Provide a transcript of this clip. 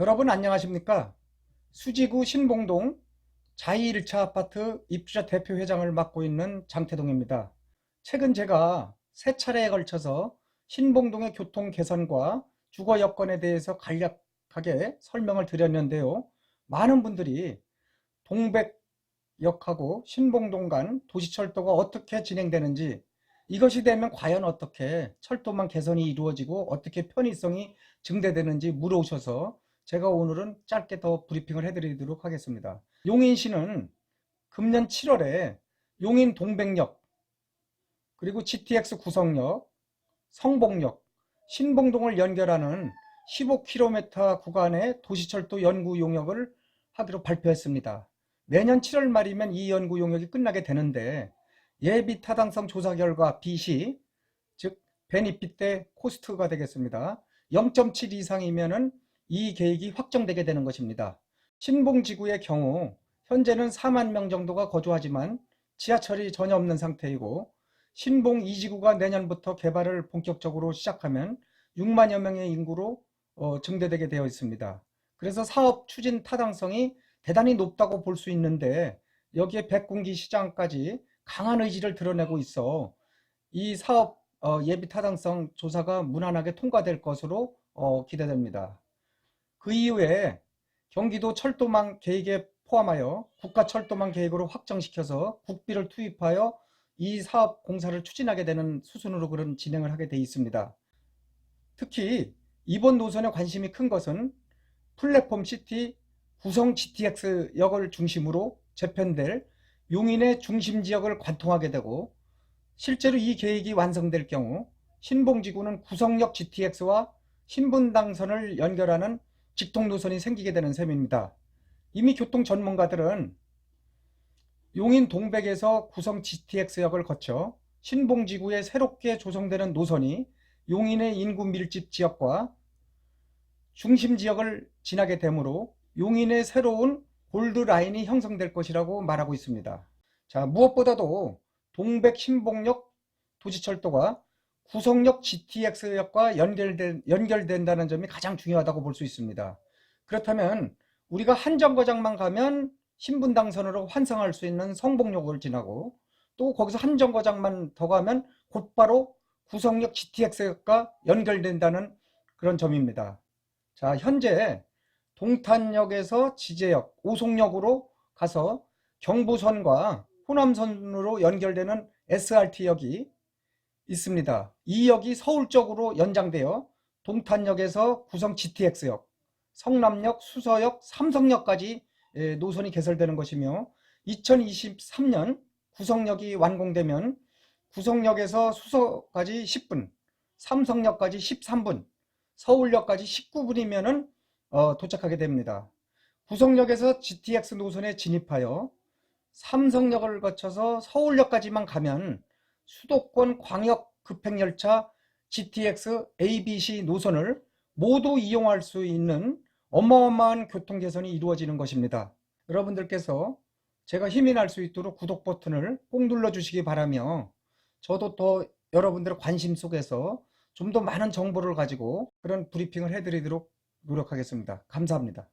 여러분 안녕하십니까? 수지구 신봉동 자이 1차 아파트 입주자 대표 회장을 맡고 있는 장태동입니다. 최근 제가 세 차례에 걸쳐서 신봉동의 교통 개선과 주거 여건에 대해서 간략하게 설명을 드렸는데요. 많은 분들이 동백역하고 신봉동 간 도시철도가 어떻게 진행되는지 이것이 되면 과연 어떻게 철도망 개선이 이루어지고 어떻게 편의성이 증대되는지 물어오셔서 제가 오늘은 짧게 더 브리핑을 해드리도록 하겠습니다. 용인시는 금년 7월에 용인 동백역, 그리고 GTX 구성역, 성봉역, 신봉동을 연결하는 15km 구간의 도시철도 연구 용역을 하기로 발표했습니다. 내년 7월 말이면 이 연구 용역이 끝나게 되는데 예비 타당성 조사 결과 B시, 즉 베니핏 대 코스트가 되겠습니다. 0.7 이상이면은 이 계획이 확정되게 되는 것입니다. 신봉지구의 경우 현재는 4만 명 정도가 거주하지만 지하철이 전혀 없는 상태이고 신봉 2지구가 내년부터 개발을 본격적으로 시작하면 6만여 명의 인구로 어, 증대되게 되어 있습니다. 그래서 사업 추진 타당성이 대단히 높다고 볼 수 있는데 여기에 백군기 시장까지 강한 의지를 드러내고 있어 이 사업 어, 예비 타당성 조사가 무난하게 통과될 것으로 어, 기대됩니다. 그 이후에 경기도 철도망 계획에 포함하여 국가 철도망 계획으로 확정시켜서 국비를 투입하여 이 사업 공사를 추진하게 되는 수순으로 그런 진행을 하게 돼 있습니다. 특히 이번 노선에 관심이 큰 것은 플랫폼 시티 구성 GTX 역을 중심으로 재편될 용인의 중심 지역을 관통하게 되고 실제로 이 계획이 완성될 경우 신봉지구는 구성역 GTX와 신분당선을 연결하는 직통 노선이 생기게 되는 셈입니다. 이미 교통 전문가들은 용인 동백에서 구성 GTX역을 거쳐 신봉지구에 새롭게 조성되는 노선이 용인의 인구 밀집 지역과 중심 지역을 지나게 되므로 용인의 새로운 골드 라인이 형성될 것이라고 말하고 있습니다. 자, 무엇보다도 동백 신봉역 도시철도가 구성역 GTX역과 연결된, 연결된다는 점이 가장 중요하다고 볼 수 있습니다. 그렇다면 우리가 한 정거장만 가면 신분당선으로 환승할 수 있는 성봉역을 지나고 또 거기서 한 정거장만 더 가면 곧바로 구성역 GTX역과 연결된다는 그런 점입니다. 자, 현재 동탄역에서 지제역, 오송역으로 가서 경부선과 호남선으로 연결되는 SRT역이 있습니다. 이 역이 서울 쪽으로 연장되어 동탄역에서 구성 GTX역, 성남역, 수서역, 삼성역까지 예, 노선이 개설되는 것이며 2023년 구성역이 완공되면 구성역에서 수서까지 10분, 삼성역까지 13분, 서울역까지 19분이면은 어, 도착하게 됩니다. 구성역에서 GTX 노선에 진입하여 삼성역을 거쳐서 서울역까지만 가면 수도권 광역 급행열차 GTX ABC 노선을 모두 이용할 수 있는 어마어마한 교통 개선이 이루어지는 것입니다. 여러분들께서 제가 힘이 날 수 있도록 구독 버튼을 꼭 눌러 주시기 바라며 저도 더 여러분들의 관심 속에서 좀 더 많은 정보를 가지고 그런 브리핑을 해드리도록 노력하겠습니다. 감사합니다.